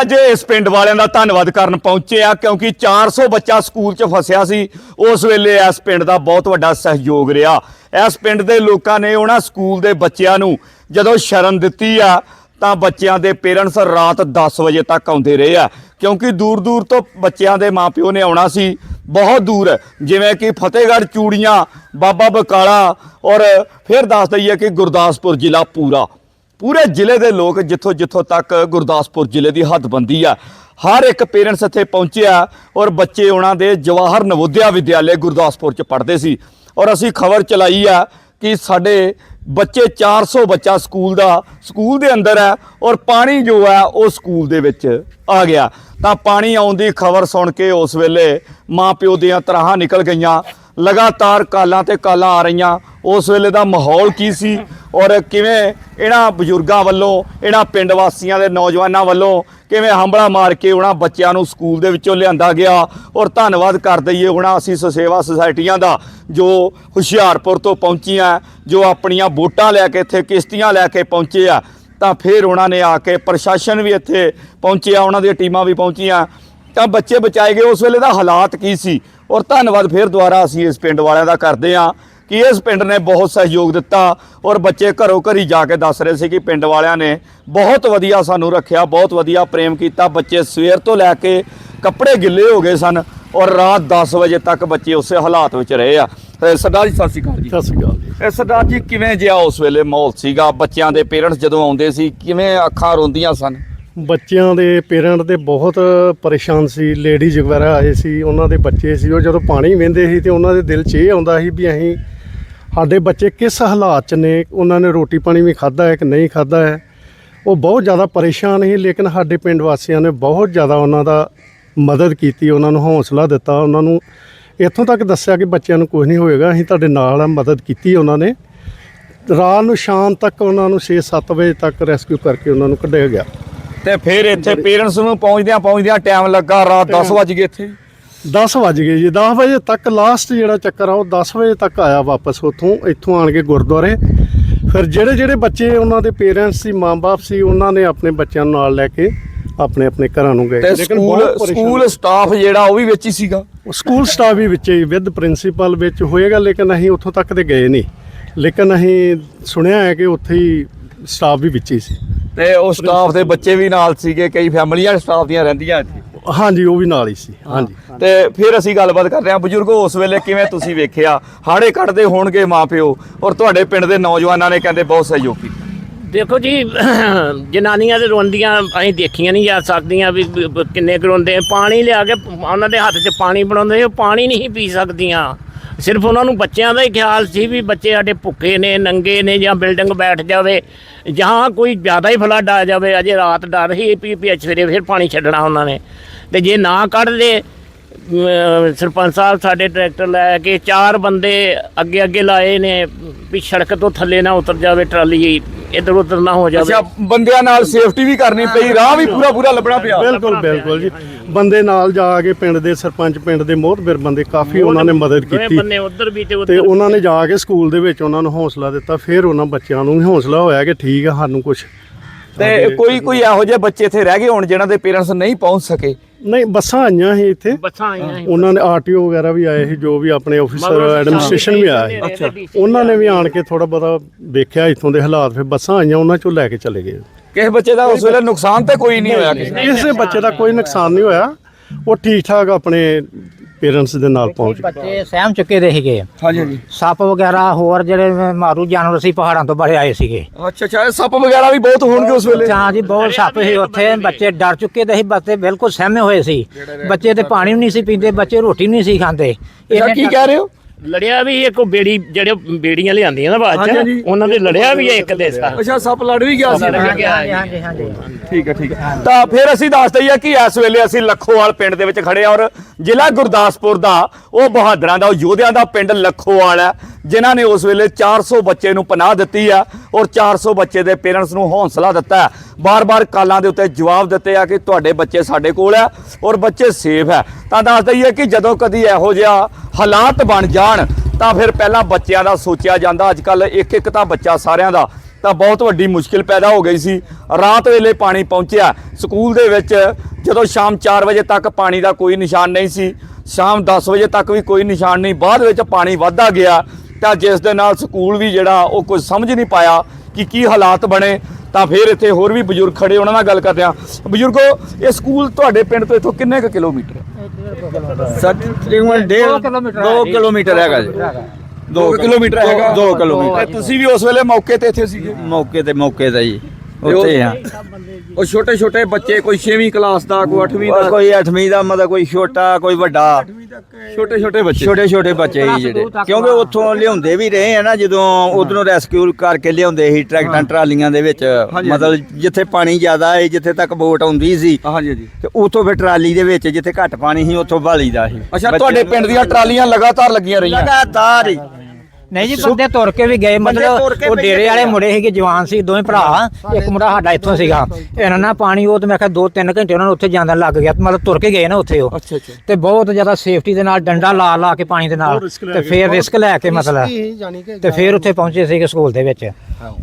ਅੱਜ ਇਸ ਪਿੰਡ ਵਾਲਿਆਂ ਦਾ ਧੰਨਵਾਦ ਕਰਨ ਪਹੁੰਚੇ ਆ, ਕਿਉਂਕਿ 400 ਬੱਚਾ ਸਕੂਲ 'ਚ ਫਸਿਆ ਸੀ। ਉਸ ਵੇਲੇ ਇਸ ਪਿੰਡ ਦਾ ਬਹੁਤ ਵੱਡਾ ਸਹਿਯੋਗ ਰਿਹਾ। ਇਸ ਪਿੰਡ ਦੇ ਲੋਕਾਂ ਨੇ ਉਹਨਾਂ ਸਕੂਲ ਦੇ ਬੱਚਿਆਂ ਨੂੰ ਜਦੋਂ ਸ਼ਰਨ ਦਿੱਤੀ ਆ, ਤਾਂ ਬੱਚਿਆਂ ਦੇ ਪੇਰੈਂਟਸ ਰਾਤ 10 ਵਜੇ ਤੱਕ ਆਉਂਦੇ ਰਹੇ ਆ, ਕਿਉਂਕਿ ਦੂਰ ਦੂਰ ਤੋਂ ਬੱਚਿਆਂ ਦੇ ਮਾਪਿਓ ਨੇ ਆਉਣਾ ਸੀ। ਬਹੁਤ ਦੂਰ, ਜਿਵੇਂ ਕਿ ਫਤਿਹਗੜ੍ਹ, ਚੂੜੀਆਂ, ਬਾਬਾ ਬਕਾਲਾ ਔਰ ਫਿਰ ਦੱਸ ਦਈਏ ਕਿ ਗੁਰਦਾਸਪੁਰ ਜ਼ਿਲ੍ਹਾ ਪੂਰਾ। ਪੂਰੇ ਜ਼ਿਲ੍ਹੇ ਦੇ ਲੋਕ ਜਿੱਥੋਂ ਜਿੱਥੋਂ ਤੱਕ ਗੁਰਦਾਸਪੁਰ ਜ਼ਿਲ੍ਹੇ ਦੀ ਹੱਦਬੰਦੀ ਆ, ਹਰ ਇੱਕ ਪੇਰੈਂਟਸ ਇੱਥੇ ਪਹੁੰਚਿਆ ਔਰ ਬੱਚੇ ਉਹਨਾਂ ਦੇ ਜਵਾਹਰ ਨਵੋਦਿਆ ਵਿਦਿਆਲੇ ਗੁਰਦਾਸਪੁਰ ਚ ਪੜ੍ਹਦੇ ਸੀ ਔਰ ਅਸੀਂ ਖਬਰ ਚਲਾਈ ਆ ਕਿ ਸਾਡੇ ਬੱਚੇ 400 ਬੱਚਾ ਸਕੂਲ ਦਾ, ਸਕੂਲ ਦੇ ਅੰਦਰ ਹੈ ਔਰ ਪਾਣੀ ਜੋ ਹੈ ਉਹ ਸਕੂਲ ਦੇ ਵਿੱਚ ਆ ਗਿਆ। ਤਾਂ ਪਾਣੀ ਆਉਣ ਦੀ ਖਬਰ ਸੁਣ ਕੇ ਉਸ ਵੇਲੇ ਮਾਂ ਪਿਓ ਦੀਆਂ ਤਰਾਹਾਂ ਨਿਕਲ ਗਈਆਂ, ਲਗਾਤਾਰ ਕਾਲਾਂ ਤੇ ਕਾਲਾਂ ਆ ਰਹੀਆਂ। ਉਸ ਵੇਲੇ ਦਾ ਮਾਹੌਲ ਕੀ ਸੀ? ਔਰ ਕਿਵੇਂ ਇਹਨਾਂ ਬਜ਼ੁਰਗਾਂ ਵੱਲੋਂ, ਇਹਨਾਂ ਪਿੰਡ ਵਾਸੀਆਂ ਦੇ ਨੌਜਵਾਨਾਂ ਵੱਲੋਂ ਕਿਵੇਂ ਹੰਬਲਾ ਮਾਰ ਕੇ ਉਹਨਾਂ ਬੱਚਿਆਂ ਨੂੰ ਸਕੂਲ ਦੇ ਵਿੱਚੋਂ ਲਿਆਂਦਾ ਗਿਆ ਔਰ ਧੰਨਵਾਦ ਕਰ ਦਈਏ ਉਹਨਾਂ ਅਸੀਂ ਸੇਵਾ ਸੁਸਾਇਟੀਆਂ ਦਾ ਜੋ ਹੁਸ਼ਿਆਰਪੁਰ ਤੋਂ ਪਹੁੰਚੀਆਂ ਜੋ ਆਪਣੀਆਂ ਵੋਟਾਂ ਲੈ ਕੇ ਇੱਥੇ ਕਿਸ਼ਤੀਆਂ ਲੈ ਕੇ ਪਹੁੰਚੇ ਆ, ਤਾਂ ਫਿਰ ਉਹਨਾਂ ਨੇ ਆ ਕੇ ਪ੍ਰਸ਼ਾਸਨ ਵੀ ਇੱਥੇ ਪਹੁੰਚਿਆ ਉਹਨਾਂ ਦੀਆਂ ਟੀਮਾਂ ਵੀ ਪਹੁੰਚੀਆਂ। ਤਾਂ ਬੱਚੇ ਬਚਾਏ ਗਏ, ਉਸ ਵੇਲੇ ਦਾ ਹਾਲਾਤ ਕੀ ਸੀ? ਔਰ ਧੰਨਵਾਦ ਫਿਰ ਦੁਬਾਰਾ ਅਸੀਂ ਇਸ ਪਿੰਡ ਵਾਲਿਆਂ ਦਾ ਕਰਦੇ ਹਾਂ ਕਿ ਇਸ ਪਿੰਡ ਨੇ ਬਹੁਤ ਸਹਿਯੋਗ ਦਿੱਤਾ ਔਰ ਬੱਚੇ ਘਰੋਂ ਘਰੀ ਜਾ ਕੇ ਦੱਸ ਰਹੇ ਸੀ ਕਿ ਪਿੰਡ ਵਾਲਿਆਂ ਨੇ ਬਹੁਤ ਵਧੀਆ ਸਾਨੂੰ ਰੱਖਿਆ ਬਹੁਤ ਵਧੀਆ ਪ੍ਰੇਮ ਕੀਤਾ। ਬੱਚੇ ਸਵੇਰ ਤੋਂ ਲੈ ਕੇ ਕੱਪੜੇ ਗਿੱਲੇ ਹੋ ਗਏ ਸਨ ਔਰ ਰਾਤ 10 ਵਜੇ ਤੱਕ ਬੱਚੇ ਉਸੇ ਹਾਲਾਤ ਵਿੱਚ ਰਹੇ ਆ। ਸਰਦਾਰ ਜੀ ਸਤਿ ਸ਼੍ਰੀ ਅਕਾਲ ਜੀ। ਸਤਿ ਸ਼੍ਰੀ ਅਕਾਲ ਜੀ। ਇਹ ਸਰਦਾਰ ਜੀ ਕਿਵੇਂ ਜਿਹਾ ਉਸ ਵੇਲੇ ਮਾਹੌਲ ਸੀਗਾ? ਬੱਚਿਆਂ ਦੇ ਪੇਰੈਂਟਸ ਜਦੋਂ ਆਉਂਦੇ ਸੀ ਕਿਵੇਂ ਅੱਖਾਂ ਰੋਂਦੀਆਂ ਸਨ? ਬੱਚਿਆਂ ਦੇ ਪੇਰੈਂਟ ਦੇ ਬਹੁਤ ਪਰੇਸ਼ਾਨ ਸੀ। ਲੇਡੀਜ਼ ਵਗੈਰਾ ਆਏ ਸੀ ਉਹਨਾਂ ਦੇ ਬੱਚੇ ਸੀ। ਉਹ ਜਦੋਂ ਪਾਣੀ ਵਹਿੰਦੇ ਸੀ ਤੇ ਉਹਨਾਂ ਦੇ ਦਿਲ 'ਚ ਇਹ ਆਉਂਦਾ ਸੀ ਵੀ ਅਸੀਂ ਸਾਡੇ ਬੱਚੇ ਕਿਸ ਹਾਲਾਤ 'ਚ ਨੇ ਉਹਨਾਂ ਨੇ ਰੋਟੀ ਪਾਣੀ ਵੀ ਖਾਦਾ ਹੈ ਕਿ ਨਹੀਂ ਖਾਦਾ ਹੈ? ਉਹ ਬਹੁਤ ਜ਼ਿਆਦਾ ਪਰੇਸ਼ਾਨ ਸੀ ਲੇਕਿਨ ਸਾਡੇ ਪਿੰਡ ਵਾਸੀਆਂ ਨੇ ਬਹੁਤ ਜ਼ਿਆਦਾ ਉਹਨਾਂ ਦਾ ਮਦਦ ਕੀਤੀ ਉਹਨਾਂ ਨੂੰ ਹੌਸਲਾ ਦਿੱਤਾ ਉਹਨਾਂ ਨੂੰ ਇੱਥੋਂ ਤੱਕ ਦੱਸਿਆ ਕਿ ਬੱਚਿਆਂ ਨੂੰ ਕੁਝ ਨਹੀਂ ਹੋਏਗਾ ਅਸੀਂ ਤੁਹਾਡੇ ਨਾਲ ਆ ਮਦਦ ਕੀਤੀ ਉਹਨਾਂ ਨੇ। ਰਾਤ ਨੂੰ ਸ਼ਾਮ ਤੱਕ ਉਹਨਾਂ ਨੂੰ 6-7 ਵਜੇ ਤੱਕ ਰੈਸਕਿਊ ਕਰਕੇ ਉਹਨਾਂ ਨੂੰ ਕੱਢਿਆ ਗਿਆ। ਤੇ ਫਿਰ ਇੱਥੇ ਪੇਰੈਂਟਸ ਨੂੰ ਪਹੁੰਚਦਿਆਂ ਪਹੁੰਚਦਿਆਂ ਟਾਈਮ ਲੱਗਾ ਰਾਤ 10 ਵਜ ਗਏ ਇੱਥੇ। 10 ਵਜ ਗਏ ਜੀ 10 ਵਜੇ ਤੱਕ ਲਾਸਟ ਜਿਹੜਾ ਚੱਕਰ ਆ ਉਹ 10 ਵਜੇ ਤੱਕ ਆਇਆ ਵਾਪਸ ਉੱਥੋਂ ਇੱਥੋਂ ਆਣ ਕੇ ਗੁਰਦੁਆਰੇ। ਫਿਰ ਜਿਹੜੇ ਜਿਹੜੇ ਬੱਚੇ ਉਹਨਾਂ ਦੇ ਪੇਰੈਂਟਸ ਸੀ ਮਾਂ-ਬਾਪ ਸੀ ਉਹਨਾਂ ਨੇ ਆਪਣੇ ਬੱਚਿਆਂ ਨੂੰ ਨਾਲ ਲੈ ਕੇ ਆਪਣੇ ਆਪਣੇ ਘਰਾਂ ਨੂੰ ਗਏ। ਸਕੂਲ ਸਕੂਲ ਸਟਾਫ ਜਿਹੜਾ ਉਹ ਵੀ ਵਿੱਚ ਹੀ ਸੀਗਾ? ਸਕੂਲ ਸਟਾਫ ਵੀ ਵਿੱਚ ਹੀ ਵਿਦ ਪ੍ਰਿੰਸੀਪਲ ਵਿੱਚ ਹੋਏਗਾ ਲੇਕਿਨ ਅਸੀਂ ਉੱਥੋਂ ਤੱਕ ਤੇ ਗਏ ਨਹੀਂ। ਲੇਕਿਨ ਅਸੀਂ ਸੁਣਿਆ ਹੈ ਕਿ ਉੱਥੇ ਹੀ ਸਟਾਫ ਵੀ ਵਿੱਚ ਹੀ ਸੀ। ਤੇ ਉਹ ਸਟਾਫ ਦੇ ਬੱਚੇ ਵੀ ਨਾਲ ਸੀਗੇ ਕਈ ਫੈਮਲੀਆਂ ਸਟਾਫ ਦੀਆਂ ਰਹਿੰਦੀਆਂ ਇੱਥੇ। ਹਾਂਜੀ ਉਹ ਵੀ ਨਾਲ ਹੀ ਸੀ। ਹਾਂਜੀ। ਤੇ ਫਿਰ ਅਸੀਂ ਗੱਲਬਾਤ ਕਰ ਰਹੇ ਹਾਂ। ਬਜ਼ੁਰਗੋ ਉਸ ਵੇਲੇ ਕਿਵੇਂ ਤੁਸੀਂ ਵੇਖਿਆ? ਹਾੜੇ ਕੱਢਦੇ ਹੋਣਗੇ ਮਾਪਿਓ। ਔਰ ਤੁਹਾਡੇ ਪਿੰਡ ਦੇ ਨੌਜਵਾਨਾਂ ਨੇ ਕਹਿੰਦੇ ਬਹੁਤ ਸਹਿਯੋਗ ਕੀਤਾ। ਦੇਖੋ ਜੀ ਜਨਾਨੀਆਂ ਦੇ ਰੋਂਦੀਆਂ ਅਸੀਂ ਦੇਖੀਆਂ ਨਹੀਂ ਜਾ ਸਕਦੀਆਂ ਵੀ ਕਿੰਨੇ ਕੁ ਰੋਂਦੇ ਆ। ਪਾਣੀ ਲਿਆ ਕੇ ਉਹਨਾਂ ਦੇ ਹੱਥ 'ਚ ਪਾਣੀ ਬਣਾਉਂਦੇ ਉਹ ਪਾਣੀ ਨਹੀਂ ਪੀ ਸਕਦੀਆਂ। ਸਿਰਫ ਉਹਨਾਂ ਨੂੰ ਬੱਚਿਆਂ ਦਾ ਹੀ ਖਿਆਲ ਸੀ ਵੀ ਬੱਚੇ ਸਾਡੇ ਭੁੱਖੇ ਨੇ, ਨੰਗੇ ਨੇ ਜਾਂ ਬਿਲਡਿੰਗ ਬੈਠ ਜਾਵੇ ਜਾਂ ਕੋਈ ਜ਼ਿਆਦਾ ਹੀ ਫਲੱਡ ਆ ਜਾਵੇ। ਅਜੇ ਰਾਤ ਡਰ ਹੀ ਵੀ ਵੀ ਸਵੇਰੇ ਫਿਰ ਪਾਣੀ ਛੱਡਣਾ ਉਹਨਾਂ ਨੇ। ਤੇ ਜੇ ਨਾ ਕੱਢਦੇ, ਅਮ, ਸਰਪੰਚ ਸਾਹਿਬ ਸਾਡੇ ਟਰੈਕਟਰ ਲੈ ਕੇ ਚਾਰ ਬੰਦੇ ਅੱਗੇ ਅੱਗੇ ਲਾਏ ਨੇ ਵੀ ਸੜਕ ਤੋਂ ਥੱਲੇ ਨਾ ਉਤਰ ਜਾਵੇ ਟਰਾਲੀ ਇੱਧਰ ਉੱਧਰ ਨਾ ਹੋ ਜਾਵੇ। ਅੱਛਾ ਬੰਦਿਆਂ ਨਾਲ ਸੇਫਟੀ ਵੀ ਕਰਨੀ ਪਈ ਰਾਹ ਵੀ ਪੂਰਾ ਪੂਰਾ ਲੱਭਣਾ ਪਿਆ। ਬਿਲਕੁਲ ਬਿਲਕੁਲ ਜੀ ਬੰਦੇ ਨਾਲ ਜਾ ਕੇ ਪਿੰਡ ਦੇ ਸਰਪੰਚ ਪਿੰਡ ਦੇ ਮੋਹਤਬਰ ਬੰਦੇ ਕਾਫੀ ਉਹਨਾਂ ਨੇ ਮਦਦ ਕੀਤੀ। ਬੰਨੇ ਉੱਧਰ ਵੀ ਤੇ ਉਹਨਾਂ ਨੇ ਜਾ ਕੇ ਸਕੂਲ ਦੇ ਵਿੱਚ ਉਹਨਾਂ ਨੂੰ ਹੌਸਲਾ ਦਿੱਤਾ ਫਿਰ ਉਹਨਾਂ ਬੱਚਿਆਂ ਨੂੰ ਵੀ ਹੌਸਲਾ ਹੋਇਆ ਕਿ ਠੀਕ ਆ ਸਾਨੂੰ ਕੁਝ ਤੇ ਕੋਈ ਕੋਈ ਇਹੋ ਜਿਹੇ ਬੱਚੇ ਇੱਥੇ ਰਹਿ ਗਏ ਹੋਣ ਜਿਨ੍ਹਾਂ ਦੇ ਪੇਰੈਂਟਸ ਨਹੀਂ ਪਹੁੰਚ ਸਕੇ? ਨਹੀਂ ਬੱਸਾਂ ਆਈਆਂ ਸੀ ਇੱਥੇ। ਬੱਸਾਂ ਆਈਆਂ ਸੀ। ਉਹਨਾਂ ਨੇ ਆਰਟੀਓ ਵਗੈਰਾ ਵੀ ਆਏ ਸੀ ਜੋ ਵੀ ਆਪਣੇ ਆਫੀਸਰ ਐਡਮਿਨਿਸਟ੍ਰੇਸ਼ਨ ਵੀ ਆਇਆ ਸੀ ਅੱਛਾ। ਉਹਨਾਂ ਨੇ ਵੀ ਆਣ ਕੇ ਥੋੜਾ ਬਹੁਤਾ ਵੇਖਿਆ ਇੱਥੋਂ ਦੇ ਹਾਲਾਤ ਫਿਰ ਬੱਸਾਂ ਆਈਆਂ ਉਹਨਾਂ ਚੋਂ ਲੈ ਕੇ ਚਲੇ ਗਏ। ਕਿਸੇ ਬੱਚੇ ਦਾ ਉਸ ਵੇਲੇ ਨੁਕਸਾਨ ਤੇ ਕੋਈ ਨਹੀਂ ਹੋਇਆ ਕਿਸੇ ਕਿਸੇ ਬੱਚੇ ਦਾ ਕੋਈ ਨੁਕਸਾਨ ਨਹੀਂ ਹੋਇਆ। ਉਹ ਠੀਕ ਠਾਕ ਆਪਣੇ ਪੇਰੈਂਟਸ ਦੇ ਨਾਲ ਪਹੁੰਚ ਗਏ। ਬੱਚੇ ਸਹਿਮ ਚੁੱਕੇ ਦੇ ਸੀਗੇ। ਹਾਂਜੀ ਹਾਂਜੀ। ਸੱਪ ਵਗੈਰਾ ਹੋਰ ਜਿਹੜੇ ਮਾਰੂ ਜਾਨਵਰ ਸੀ ਪਹਾੜਾਂ ਤੋਂ ਬੜੇ ਆਏ ਸੀਗੇ। ਅੱਛਾ ਅੱਛਾ ਇਹ ਸੱਪ ਵਗੈਰਾ ਵੀ ਬਹੁਤ ਹੋਣਗੇ ਉਸ ਵੇਲੇ। ਹਾਂ ਜੀ ਬਹੁਤ ਸੱਪ ਸੀ ਉੱਥੇ। ਬੱਚੇ ਡਰ ਚੁੱਕੇ ਦੇ ਸੀ ਬੱਚੇ ਬਿਲਕੁਲ ਸਹਿਮੇ ਹੋਏ ਸੀ। ਬੱਚੇ ਤੇ ਪਾਣੀ ਵੀ ਨਹੀਂ ਸੀ ਪੀਂਦੇ ਬੱਚੇ ਰੋਟੀ ਨਹੀਂ ਸੀ ਖਾਂਦੇ। ਅੱਛਾ ਕੀ ਕਹਿ ਰਹੇ ਹੋ? ਲੜਿਆ ਵੀ ਇੱਕ ਬੇੜੀ ਜਿਹੜੇ ਬੇੜੀਆਂ ਲਿਆਂਦੀਆਂ ਨਾ ਬਾਅਦ ਚ। ਉਹਨਾਂ ਦੇ ਲੜਿਆ ਵੀ ਇੱਕ ਦੇ। ਸਾ ਅੱਛਾ ਸੱਪ ਲੜ ਵੀ ਗਿਆ ਸੀ। ਹਾਂਜੀ ਹਾਂਜੀ ਹਾਂਜੀ। ਠੀਕ ਹੈ ਠੀਕ ਹੈ। ਤਾਂ ਫਿਰ ਅਸੀਂ ਦੱਸ ਦਈਏ ਕਿ ਇਸ ਵੇਲੇ ਅਸੀਂ ਲੱਖੋਵਾਲ ਪਿੰਡ ਦੇ ਵਿੱਚ ਖੜੇ ਹਾਂ ਔਰ ਜ਼ਿਲ੍ਹਾ ਗੁਰਦਾਸਪੁਰ ਦਾ ਉਹ ਬਹਾਦਰਾਂ ਦਾ ਉਹ ਯੋਧਿਆਂ ਦਾ ਪਿੰਡ ਲੱਖੋਵਾਲ ਹੈ। ਜਿਨ੍ਹਾਂ ਨੇ ਉਸ ਵੇਲੇ 400 ਬੱਚੇ ਨੂੰ ਪਨਾਹ ਦਿੱਤੀ ਆ ਔਰ 400 ਬੱਚੇ ਦੇ ਪੇਰੈਂਟਸ ਨੂੰ ਹੌਸਲਾ ਦਿੱਤਾ ਹੈ। ਬਾਰ-ਬਾਰ ਕਾਲਾਂ ਦੇ ਉੱਤੇ ਜਵਾਬ ਦਿੱਤੇ ਆ ਕਿ ਤੁਹਾਡੇ ਬੱਚੇ ਸਾਡੇ ਕੋਲ ਹੈ ਔਰ ਬੱਚੇ ਸੇਫ ਹੈ। ਤਾਂ ਦੱਸ ਦਈਏ ਕਿ ਜਦੋਂ ਕਦੀ ਇਹੋ ਜਿਹਾ ਹਾਲਾਤ ਬਣ ਜਾਣ, ਤਾਂ ਫਿਰ ਪਹਿਲਾਂ ਬੱਚਿਆਂ ਦਾ ਸੋਚਿਆ ਜਾਂਦਾ। ਅੱਜ ਕੱਲ ਇੱਕ ਇੱਕ ਤਾਂ ਬੱਚਾ ਸਾਰਿਆਂ ਦਾ, ਤਾਂ ਬਹੁਤ ਵੱਡੀ ਮੁਸ਼ਕਿਲ ਪੈਦਾ ਹੋ ਗਈ ਸੀ। ਰਾਤ ਵੇਲੇ ਪਾਣੀ ਪਹੁੰਚਿਆ। ਸਕੂਲ ਦੇ ਵਿੱਚ ਜਦੋਂ ਸ਼ਾਮ 4 ਵਜੇ ਤੱਕ ਪਾਣੀ ਦਾ ਕੋਈ ਨਿਸ਼ਾਨ ਨਹੀਂ ਸੀ, ਸ਼ਾਮ 10 ਵਜੇ ਤੱਕ ਵੀ ਕੋਈ ਨਿਸ਼ਾਨ ਨਹੀਂ। ਬਾਅਦ ਵਿੱਚ ਪਾਣੀ ਵੱਧਦਾ ਗਿਆ। ਤਾਂ ਜਿਸ ਦੇ ਨਾਲ ਸਕੂਲ ਵੀ ਜਿਹੜਾ ਉਹ ਕੁਝ ਸਮਝ ਨਹੀਂ ਪਾਇਆ ਕਿ ਕੀ ਹਾਲਾਤ ਬਣੇ ਤਾਂ ਫਿਰ ਇੱਥੇ ਹੋਰ ਵੀ ਬਜ਼ੁਰਗ ਖੜੇ ਉਹਨਾਂ ਨਾਲ ਗੱਲ ਕਰਦੇ ਆ ਬਜ਼ੁਰਗੋ ਇਹ ਸਕੂਲ ਤੁਹਾਡੇ ਪਿੰਡ ਤੋਂ ਇੱਥੋਂ ਕਿੰਨੇ ਕੁ ਕਿਲੋਮੀਟਰ ਹੈ? ਸੱਤ ਤਕਰੀਬਨ ਡੇਢ ਦੋ ਕਿਲੋਮੀਟਰ 2 ਕਿਲੋਮੀਟਰ ਹੈਗਾ ਜੀ। 2 ਕਿਲੋਮੀਟਰ ਹੈਗਾ। 2 ਕਿਲੋਮੀਟਰ। ਤੁਸੀਂ ਵੀ ਉਸ ਵੇਲੇ ਮੌਕੇ ਤੇ ਇੱਥੇ ਸੀਗੇ? ਮੌਕੇ ਤੇ ਮੌਕੇ ਤੇ ਜੀ। ਉੱਥੇ ਆ ਉਹ ਛੋਟੇ ਛੋਟੇ ਬੱਚੇ ਕੋਈ 6ਵੀਂ ਕਲਾਸ ਦਾ ਕੋਈ 8ਵੀਂ ਔਰ ਕੋਈ 8ਵੀਂ ਦਾ ਮਤਲਬ ਕੋਈ ਛੋਟਾ ਕੋਈ ਵੱਡਾ। ਛੋਟੇ ਛੋਟੇ ਬੱਚੇ ਛੋਟੇ ਛੋਟੇ ਬੱਚੇ ਹੀ ਜਿਹੜੇ ਕਿਉਂਕਿ ਉੱਥੋਂ ਲਿਆਉਂਦੇ ਵੀ ਰਹੇ ਆ ਨਾ ਜਦੋਂ ਉਧਰੋਂ ਰੈਸਕਿਊ ਕਰਕੇ ਲਿਆਉਂਦੇ ਸੀ ਟਰੈਕਟਰਾਂ ਟਰਾਲੀਆਂ ਦੇ ਵਿੱਚ। ਮਤਲਬ ਜਿੱਥੇ ਪਾਣੀ ਜ਼ਿਆਦਾ ਹੈ ਜਿੱਥੇ ਤੱਕ ਬੋਟ ਆਉਂਦੀ ਸੀ ਹਾਂਜੀ ਜੀ ਤੇ ਉੱਥੋਂ ਫਿਰ ਟਰਾਲੀ ਦੇ ਵਿੱਚ ਜਿੱਥੇ ਘੱਟ ਪਾਣੀ ਸੀ ਉੱਥੋਂ ਭਾਲੀਦਾ ਸੀ। ਅੱਛਾ ਤੁਹਾਡੇ ਪਿੰਡ ਦੀਆਂ ਟਰਾਲੀਆਂ ਲਗਾਤਾਰ ਲੱਗੀਆਂ ਰਹੀਆਂ। ਲਗਾਤਾਰ ਹੀ। ਨਹੀਂ ਜੀ ਬੰਦੇ ਤੁਰ ਕੇ ਵੀ ਗਏ ਮਤਲਬ ਉਹ ਡੇਰੇ ਵਾਲੇ ਮੁੰਡੇ ਸੀਗੇ ਜਵਾਨ ਸੀ ਦੋਵੇਂ ਭਰਾ। ਇੱਕ ਮੁੰਡਾ ਸਾਡਾ ਇੱਥੋਂ ਸੀਗਾ। ਇਹਨਾਂ ਨਾਲ ਪਾਣੀ ਉਹ ਤੇ ਮੈਂ ਕਿਹਾ 2-3 ਘੰਟੇ ਉਹਨਾਂ ਨੂੰ ਉੱਥੇ ਜਾਂਦਾ ਲੱਗ ਗਿਆ। ਮਤਲਬ ਤੁਰ ਕੇ ਗਏ ਨਾ ਉੱਥੇ ਉਹ। ਅੱਛਾ ਅੱਛਾ। ਤੇ ਬਹੁਤ ਜ਼ਿਆਦਾ ਸੇਫਟੀ ਦੇ ਨਾਲ ਡੰਡਾ ਲਾ ਲਾ ਕੇ ਪਾਣੀ ਦੇ ਨਾਲ। ਤੇ ਫਿਰ ਰਿਸਕ ਲੈ ਕੇ ਮਤਲਬ। ਤੇ ਫਿਰ ਉੱਥੇ ਪਹੁੰਚੇ ਸੀਗੇ ਸਕੂਲ ਦੇ ਵਿੱਚ।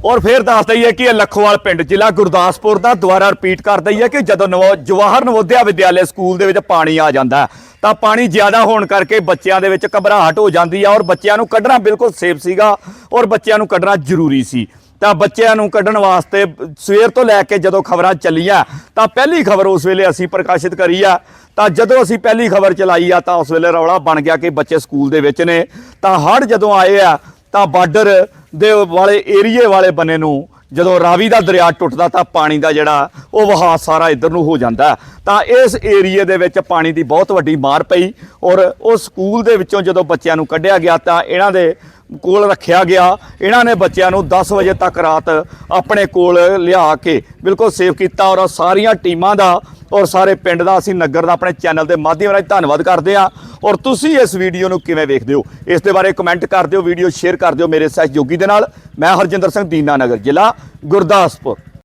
ਔਰ ਫਿਰ ਦੱਸ ਦਈਏ ਕਿ ਇਹ ਲੱਖੋਵਾਲ ਪਿੰਡ ਜ਼ਿਲ੍ਹਾ ਗੁਰਦਾਸਪੁਰ ਦਾ ਦੁਬਾਰਾ ਰਿਪੀਟ ਕਰ ਦਈਏ ਕਿ ਜਦੋਂ ਨਵੋ ਜਵਾਹਰ ਨਵੋਦਿਆ ਵਿਦਿਆਲਿਆ ਸਕੂਲ ਦੇ ਵਿੱਚ ਪਾਣੀ ਆ ਜਾਂਦਾ ਹੈ, ਤਾਂ ਪਾਣੀ ਜ਼ਿਆਦਾ ਹੋਣ ਕਰਕੇ ਬੱਚਿਆਂ ਦੇ ਵਿੱਚ ਘਬਰਾਹਟ ਹੋ ਜਾਂਦੀ ਆ ਔਰ ਬੱਚਿਆਂ ਨੂੰ ਕੱਢਣਾ ਬਿਲਕੁਲ ਸੇਫ ਸੀਗਾ ਔਰ ਬੱਚਿਆਂ ਨੂੰ ਕੱਢਣਾ ਜ਼ਰੂਰੀ ਸੀ। ਤਾਂ ਬੱਚਿਆਂ ਨੂੰ ਕੱਢਣ ਵਾਸਤੇ ਸਵੇਰ ਤੋਂ ਲੈ ਕੇ ਜਦੋਂ ਖਬਰਾਂ ਚੱਲੀਆਂ, ਤਾਂ ਪਹਿਲੀ ਖਬਰ ਉਸ ਵੇਲੇ ਅਸੀਂ ਪ੍ਰਕਾਸ਼ਿਤ ਕਰੀ ਆ। ਤਾਂ ਜਦੋਂ ਅਸੀਂ ਪਹਿਲੀ ਖਬਰ ਚਲਾਈ ਆ, ਤਾਂ ਉਸ ਵੇਲੇ ਰੌਲਾ ਬਣ ਗਿਆ ਕਿ ਬੱਚੇ ਸਕੂਲ ਦੇ ਵਿੱਚ ਨੇ। ਤਾਂ ਹੜ੍ਹ ਜਦੋਂ ਆਏ ਆ, ਤਾਂ ਬਾਰਡਰ ਦੇ ਵਾਲੇ ਏਰੀਏ ਵਾਲੇ ਬੰਨੇ ਨੂੰ ਜਦੋਂ ਰਾਵੀ ਦਾ ਦਰਿਆ ਟੁੱਟਦਾ ਤਾਂ ਪਾਣੀ ਦਾ ਜਿਹੜਾ ਉਹ ਵਹਾਅ ਸਾਰਾ ਇੱਧਰ ਨੂੰ ਹੋ ਜਾਂਦਾ। ਤਾਂ ਇਸ ਏਰੀਏ ਦੇ ਵਿੱਚ ਪਾਣੀ ਦੀ ਬਹੁਤ ਵੱਡੀ ਮਾਰ ਪਈ ਔਰ ਉਹ ਸਕੂਲ ਦੇ ਵਿੱਚੋਂ ਜਦੋਂ ਬੱਚਿਆਂ ਨੂੰ ਕੱਢਿਆ ਗਿਆ ਤਾਂ ਇਹਨਾਂ ਦੇ ਕੋਲ ਰੱਖਿਆ ਗਿਆ। ਇਹਨਾਂ ਨੇ ਬੱਚਿਆਂ ਨੂੰ 10 ਵਜੇ ਤੱਕ ਰਾਤ ਆਪਣੇ ਕੋਲ ਲਿਆ ਕੇ ਬਿਲਕੁਲ ਸੇਵ ਕੀਤਾ ਔਰ ਸਾਰੀਆਂ ਟੀਮਾਂ ਦਾ ਔਰ ਸਾਰੇ ਪਿੰਡ ਦਾ, ਅਸੀਂ ਨਗਰ ਦਾ, ਆਪਣੇ ਚੈਨਲ ਦੇ ਮਾਧਿਅਮ ਰਾਹੀਂ ਧੰਨਵਾਦ ਕਰਦੇ ਹਾਂ। ਔਰ ਤੁਸੀਂ ਇਸ ਵੀਡੀਓ ਨੂੰ ਕਿਵੇਂ ਵੇਖਦੇ ਹੋ? ਇਸ ਦੇ ਬਾਰੇ ਕਮੈਂਟ ਕਰ ਦਿਓ, ਵੀਡੀਓ ਸ਼ੇਅਰ ਕਰ ਦਿਓ ਮੇਰੇ ਸਹਿਯੋਗੀ ਦੇ ਨਾਲ। ਮੈਂ ਹਰਜਿੰਦਰ ਸਿੰਘ, ਦੀਨਾ ਨਗਰ ਜ਼ਿਲ੍ਹਾ ਗੁਰਦਾਸਪੁਰ।